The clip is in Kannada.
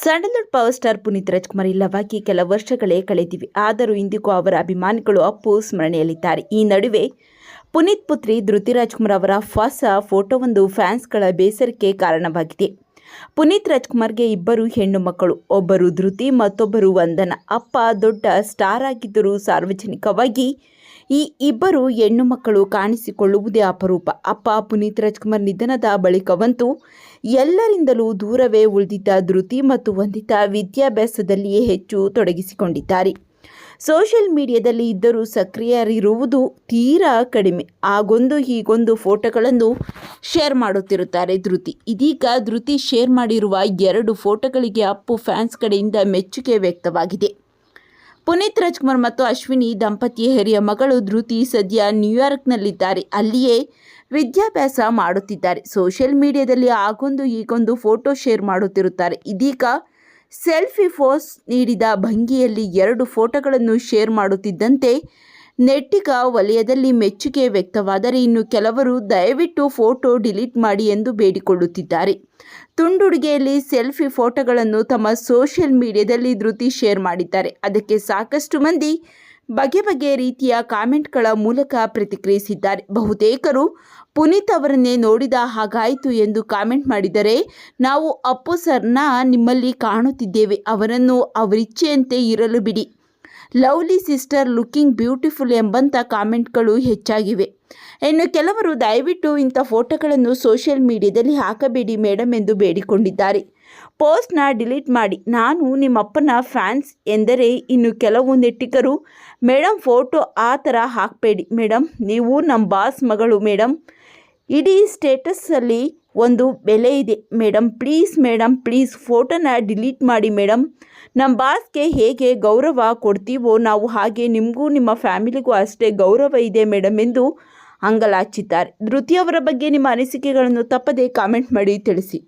Sandalwood power star Puneeth Rajkumar ಇಲ್ಲವಾಗಿ ಕೆಲ ವರ್ಷಗಳೇ ಕಳೆದಿವೆ. ಆದರೂ ಇಂದಿಗೂ ಅವರ ಅಭಿಮಾನಿಗಳು ಅಪ್ಪು ಸ್ಮರಣೆಯಲ್ಲಿದ್ದಾರೆ. ಈ ನಡುವೆ ಪುನೀತ್ ಪುತ್ರಿ ಧೃತಿ ರಾಜ್ಕುಮಾರ್ ಅವರ ಹೊಸ ಫೋಟೋವೊಂದು ಫ್ಯಾನ್ಸ್ಗಳ ಬೇಸರಕ್ಕೆ ಕಾರಣವಾಗಿದೆ. ಪುನೀತ್ ರಾಜ್ಕುಮಾರ್ಗೆ ಇಬ್ಬರು ಹೆಣ್ಣು ಮಕ್ಕಳು, ಒಬ್ಬರು ಧೃತಿ, ಮತ್ತೊಬ್ಬರು ವಂದನ. ಅಪ್ಪ ದೊಡ್ಡ ಸ್ಟಾರ್ ಆಗಿದ್ದರೂ ಸಾರ್ವಜನಿಕವಾಗಿ ಈ ಇಬ್ಬರು ಹೆಣ್ಣು ಮಕ್ಕಳು ಕಾಣಿಸಿಕೊಳ್ಳುವುದೇ ಅಪರೂಪ. ಅಪ್ಪ ಪುನೀತ್ ರಾಜ್ಕುಮಾರ್ ನಿಧನದ ಬಳಿಕವಂತೂ ಎಲ್ಲರಿಂದಲೂ ದೂರವೇ ಉಳಿದಿದ್ದ ಧೃತಿ ಮತ್ತು ವಂದಿತಾ ವಿದ್ಯಾಭ್ಯಾಸದಲ್ಲಿಯೇ ಹೆಚ್ಚು ತೊಡಗಿಸಿಕೊಂಡಿದ್ದಾರೆ. ಸೋಷಿಯಲ್ ಮೀಡಿಯಾದಲ್ಲಿ ಇದ್ದರೂ ಸಕ್ರಿಯರಿರುವುದು ತೀರಾ ಕಡಿಮೆ. ಆಗೊಂದು ಹೀಗೊಂದು ಫೋಟೋಗಳನ್ನು ಶೇರ್ ಮಾಡುತ್ತಿರುತ್ತಾರೆ ಧೃತಿ. ಇದೀಗ ಧೃತಿ ಶೇರ್ ಮಾಡಿರುವ ಎರಡು ಫೋಟೋಗಳಿಗೆ ಅಪ್ಪು ಫ್ಯಾನ್ಸ್ ಕಡೆಯಿಂದ ಮೆಚ್ಚುಗೆ ವ್ಯಕ್ತವಾಗಿದೆ. ಪುನೀತ್ ರಾಜ್ಕುಮಾರ್ ಮತ್ತು ಅಶ್ವಿನಿ ದಂಪತಿಯ ಹಿರಿಯ ಮಗಳು ಧೃತಿ ಸದ್ಯ ನ್ಯೂಯಾರ್ಕ್ನಲ್ಲಿದ್ದಾರೆ. ಅಲ್ಲಿಯೇ ವಿದ್ಯಾಭ್ಯಾಸ ಮಾಡುತ್ತಿದ್ದಾರೆ. ಸೋಷಿಯಲ್ ಮೀಡಿಯಾದಲ್ಲಿ ಆಗೊಂದು ಈಗೊಂದು ಫೋಟೋ ಶೇರ್ ಮಾಡುತ್ತಿರುತ್ತಾರೆ. ಇದೀಗ ಸೆಲ್ಫಿ ಫೋಸ್ ನೀಡಿದ ಭಂಗಿಯಲ್ಲಿ ಎರಡು ಫೋಟೋಗಳನ್ನು ಶೇರ್ ಮಾಡುತ್ತಿದ್ದಂತೆ ನೆಟ್ಟಿಗ ವಲಯದಲ್ಲಿ ಮೆಚ್ಚುಗೆ ವ್ಯಕ್ತವಾದರೆ ಇನ್ನು ಕೆಲವರು ದಯವಿಟ್ಟು ಫೋಟೋ ಡಿಲೀಟ್ ಮಾಡಿ ಎಂದು ಬೇಡಿಕೊಳ್ಳುತ್ತಿದ್ದಾರೆ. ತುಂಡುಡುಗೆಯಲ್ಲಿ ಸೆಲ್ಫಿ ಫೋಟೋಗಳನ್ನು ತಮ್ಮ ಸೋಷಿಯಲ್ ಮೀಡಿಯಾದಲ್ಲಿ ಧೃತಿ ಶೇರ್ ಮಾಡಿದ್ದಾರೆ. ಅದಕ್ಕೆ ಸಾಕಷ್ಟು ಮಂದಿ ಬಗೆ ಬಗೆ ರೀತಿಯ ಕಾಮೆಂಟ್ಗಳ ಮೂಲಕ ಪ್ರತಿಕ್ರಿಯಿಸಿದ್ದಾರೆ. ಬಹುತೇಕರು ಪುನೀತ್ ಅವರನ್ನೇ ನೋಡಿದ ಹಾಗಾಯಿತು ಎಂದು ಕಾಮೆಂಟ್ ಮಾಡಿದರೆ, ನಾವು ಅಪ್ಪು ಸರ್ನ ನಿಮ್ಮಲ್ಲಿ ಕಾಣುತ್ತಿದ್ದೇವೆ, ಅವರನ್ನು ಅವರಿಚ್ಛೆಯಂತೆ ಇರಲು ಬಿಡಿ. ಲವ್ಲಿ ಸಿಸ್ಟರ್ ಲುಕಿಂಗ್ ಬ್ಯೂಟಿಫುಲ್ ಎಂಬಂಥ ಕಾಮೆಂಟ್ಗಳು ಹೆಚ್ಚಾಗಿವೆ. ಇನ್ನು ಕೆಲವರು ದಯವಿಟ್ಟು ಇಂಥ ಫೋಟೋಗಳನ್ನು ಸೋಷಿಯಲ್ ಮೀಡಿಯಾದಲ್ಲಿ ಹಾಕಬೇಡಿ ಮೇಡಮ್ ಎಂದು ಬೇಡಿಕೊಂಡಿದ್ದಾರೆ. ಪೋಸ್ಟ್ನ ಡಿಲೀಟ್ ಮಾಡಿ. ನಾನು ನಿಮ್ಮಪ್ಪನ ಫ್ಯಾನ್ಸ್ ಎಂದರೆ ಇನ್ನು ಕೆಲವು ನೆಟ್ಟಿಕರು ಮೇಡಮ್ ಫೋಟೋ ಆ ಥರ ಹಾಕಬೇಡಿ. ಮೇಡಮ್ ನೀವು ನಮ್ಮ ಬಾಸ್ ಮಗಳು ಮೇಡಮ್ ಇಡೀ ಸ್ಟೇಟಸ್ಸಲ್ಲಿ ಒಂದು ಬೆಲೆ ಇದೆ. ಮೇಡಮ್ ಪ್ಲೀಸ್ ಮೇಡಮ್ ಪ್ಲೀಸ್ ಫೋಟೋನ ಡಿಲೀಟ್ ಮಾಡಿ ಮೇಡಮ್ ನಮ್ಮ ಬಾಸ್ಗೆ ಹೇಗೆ ಗೌರವ ಕೊಡ್ತೀವೋ ನಾವು ಹಾಗೆ ನಿಮಗೂ ನಿಮ್ಮ ಫ್ಯಾಮಿಲಿಗೂ ಅಷ್ಟೇ ಗೌರವ ಇದೆ ಮೇಡಮ್ ಎಂದು ಅಂಗಲಾಚಿದ್ದಾರೆ. ಧೃತಿಯವರ ಬಗ್ಗೆ ನಿಮ್ಮ ಅನಿಸಿಕೆಗಳನ್ನು ತಪ್ಪದೇ ಕಾಮೆಂಟ್ ಮಾಡಿ ತಿಳಿಸಿ.